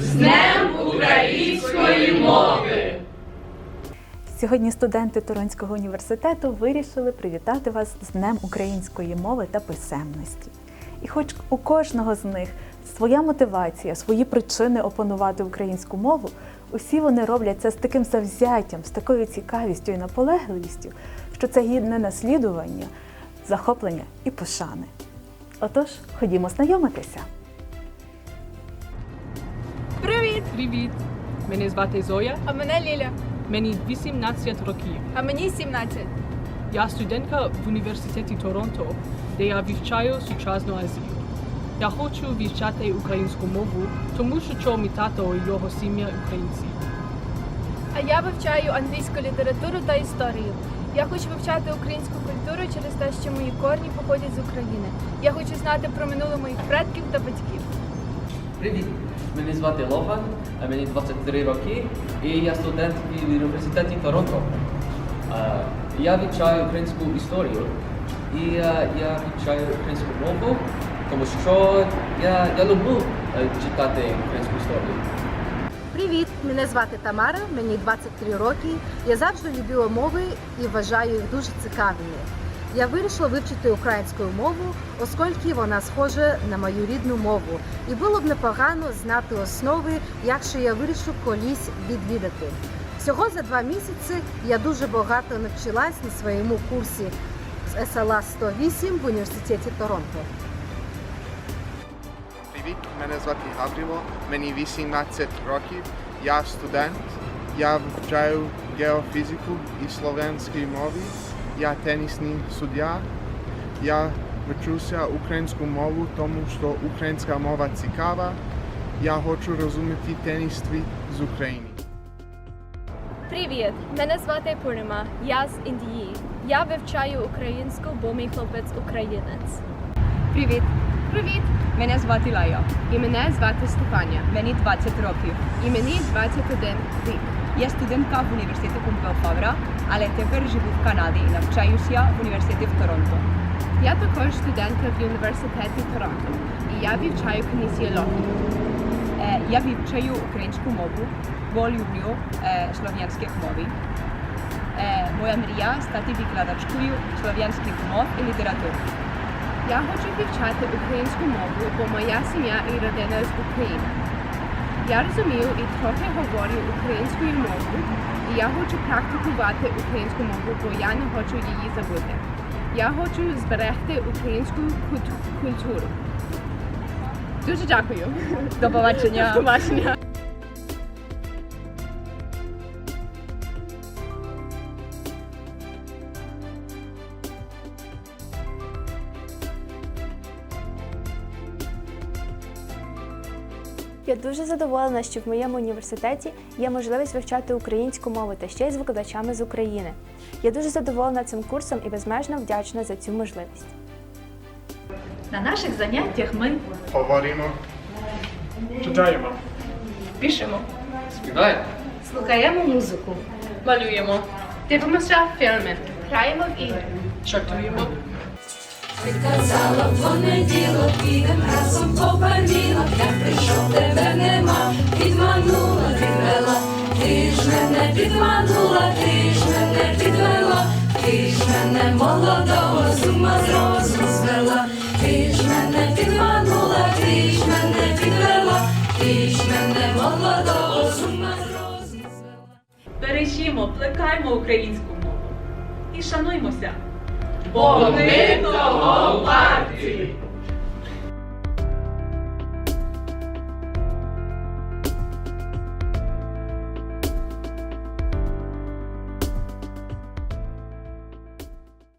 Днем української мови! Сьогодні студенти Торонського університету вирішили привітати вас з Днем української мови та писемності. І хоч у кожного з них своя мотивація, свої причини опанувати українську мову, усі вони роблять це з таким завзяттям, з такою цікавістю і наполегливістю, що це гідне наслідування, захоплення і пошани. Отож, ходімо знайомитися. Привіт! Мене звати Зоя, А мене Ліля. мені 18 років. А мені 17. Я студентка в університеті Торонто, де я вивчаю сучасну Азію. Я хочу вивчати українську мову, тому що мій тато і його сім'я українці. А я вивчаю англійську літературу та історію. Я хочу вивчати українську культуру через те, що мої корні походять з України. Я хочу знати про минуле моїх предків та батьків. Привіт! Мене звати Логан, мені 23 роки, і я студент в університеті Торонто. Я вивчаю українську історію і я вивчаю українську мову, тому що я, я люблю е, читати українську історію. Привіт! Мене звати Тамара, мені 23 роки. Я завжди любила мови і вважаю їх дуже цікавими. Я вирішила вивчити українську мову, оскільки вона схожа на мою рідну мову. І було б непогано знати основи, якщо я вирішу колись відвідати. Всього за два місяці я дуже багато навчилась на своєму курсі з СЛА 108 в університеті Торонто. Привіт, мене звати Гаврило, мені 18 років. Я студент. Я вивчаю геофізику і словенській мові. Я тенісний суддя. Я вчуся українську мову, тому що українська мова цікава. Я хочу розуміти теністві з України. Привіт! Мене звати Пурнима. Я з Індії. Я вивчаю українську, бо мій хлопець українець. Привіт! Привіт! Мене звати Лая. І мене звати Стефанія. Мені 20 років. І мені 21 рік. Я студентка в університеті Помпео Фавра, але тепер живу в Канаді і навчаюся в університеті в Торонто. Я також студентка в університеті Торонто. І я вивчаю кінезіологію. Е, я вивчаю українську мову, бо люблю слов'янських мови. Моя мрія стати викладачкою слов'янських мов і літератури. Я хочу вивчати українську мову, бо моя сім'я і родина з України. Я розумію і трохи говорю українською мовою, і я хочу практикувати українську мову, бо я не хочу її забути. Я хочу зберегти українську культуру. Дуже дякую. До побачення! До побачення. Я дуже задоволена, що в моєму університеті є можливість вивчати українську мову та ще й з викладачами з України. Я дуже задоволена цим курсом і безмежно вдячна за цю можливість. На наших заняттях ми Говоримо. Читаємо. пишемо, Співаємо! слухаємо музику, Малюємо. Дивимося фільми, граємо в ігри. Чартуємо. Казала в понеділок, підем разом по панілок, як прийшов тебе нема, підманула, підвела, ти ж мене підманула, ти ж мене підвела, ти ж мене молодого з ума з розуму ти ж мене підманула, ти ж мене підвела, ти ж мене молодого з ума з розуму звела. бережімо, плекаймо українську мову. І шануймося. Бо ми того варті!